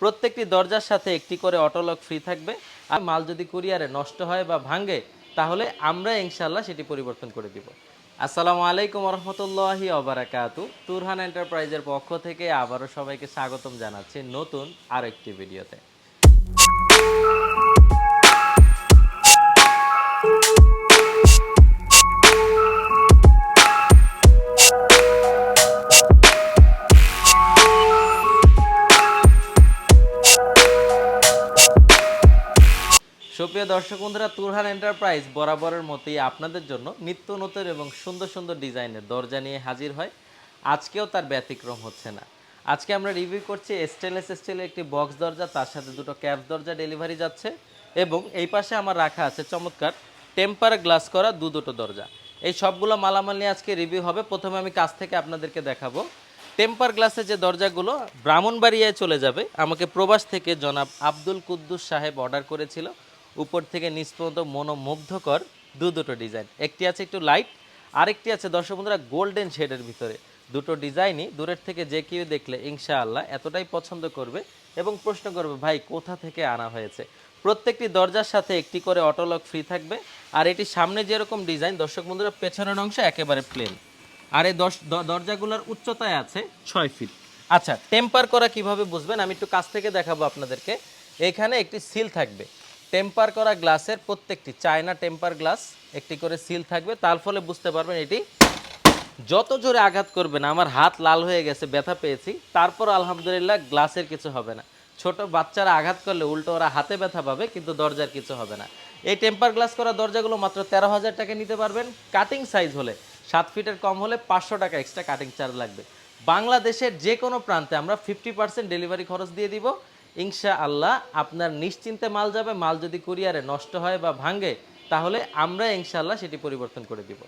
প্রত্যেকটি দরজার সাথে একটি করে অটোলক ফ্রি থাকবে। আর মাল যদি কুরিয়ারে নষ্ট হয় বা ভাঙে, তাহলে আমরা ইনশাল্লাহ সেটি পরিবর্তন করে দিব। আসসালামু আলাইকুম রহমতুল্লাহি অবরাকাতু তুরহান এন্টারপ্রাইজের পক্ষ থেকে আবারও সবাইকে স্বাগতম জানাচ্ছি নতুন আরেকটি ভিডিওতে। সুপ্রিয় দর্শক বন্ধুরা, তুরহান এন্টারপ্রাইজ বরাবরের মতোই আপনাদের জন্য নিত্য নতুন এবং সুন্দর সুন্দর ডিজাইনের দরজা নিয়ে হাজির হয়। আজকেও তার ব্যতিক্রম হচ্ছে না। আজকে আমরা রিভিউ করছি স্টেনলেস স্টিলের একটি বক্স দরজা, তার সাথে দুটো ক্যাপ দরজা ডেলিভারি যাচ্ছে এবং এই পাশে আমার রাখা আছে চমৎকার টেম্পার গ্লাস করা দু দুটো দরজা। এই সবগুলো মালামাল নিয়ে আজকে রিভিউ হবে। প্রথমে আমি কাছ থেকে আপনাদেরকে দেখাবো। টেম্পার গ্লাসের যে দরজাগুলো ব্রাহ্মণবাড়িয়ায় চলে যাবে, আমাকে প্রবাস থেকে জনাব আব্দুল কুদ্দুস সাহেব অর্ডার করেছিল। উপর থেকে নিচ পর্যন্ত মনোমুগ্ধকর দু দুটো ডিজাইন। একটি আছে একটু লাইট আরেকটি আছে দর্শক বন্ধুরা গোল্ডেন শেডের ভিতরে। দুটো ডিজাইনই দূরের থেকে যে কেউ দেখলে ইনশাআল্লাহ এতটাই পছন্দ করবে এবং প্রশ্ন করবে, ভাই, কোথা থেকে আনা হয়েছে? প্রত্যেকটি দরজার সাথে একটি করে অটোলক ফ্রি থাকবে আর এটি সামনে যেরকম ডিজাইন দর্শক বন্ধুরা পেছনের অংশ একেবারে প্লেন আর এই দশ দরজাগুলোর উচ্চতায় আছে ছয় ফিট আচ্ছা টেম্পার করা কীভাবে বুঝবেন? আমি একটু কাছ থেকে দেখাবো আপনাদেরকে। এখানে একটি সিল থাকবে। টেম্পার করা গ্লাসের প্রত্যেকটি, চায়না টেম্পার গ্লাস, একটি করে সিল থাকবে। তার ফলে বুঝতে পারবেন এটি যত জোরে আঘাত করবেন আমার হাত লাল হয়ে গেছে, ব্যথা পেয়েছি, তারপর আলহামদুলিল্লাহ গ্লাসের কিছু হবে না। ছোট বাচ্চারা আঘাত করলে উল্টো ওরা হাতে ব্যথা পাবে, কিন্তু দরজার কিছু হবে না। এই টেম্পার গ্লাস করা দরজাগুলো মাত্র তেরো হাজার টাকা নিতে পারবেন। কাটিং সাইজ হলে, সাত ফিটের কম হলে পাঁচশো টাকা এক্সট্রা কাটিং চার্জ লাগবে। বাংলাদেশের যে কোনো প্রান্তে আমরা ফিফটি পার্সেন্ট ডেলিভারি খরচ দিয়ে দিব। ইনশা আল্লাহ আপনার নিশ্চিন্তে মাল যাবে, মাল যদি কুরিয়ারে নষ্ট হয় বা ভাঙে, তাহলে আমরা ইনশাআল্লাহ সেটি পরিবর্তন করে দিব।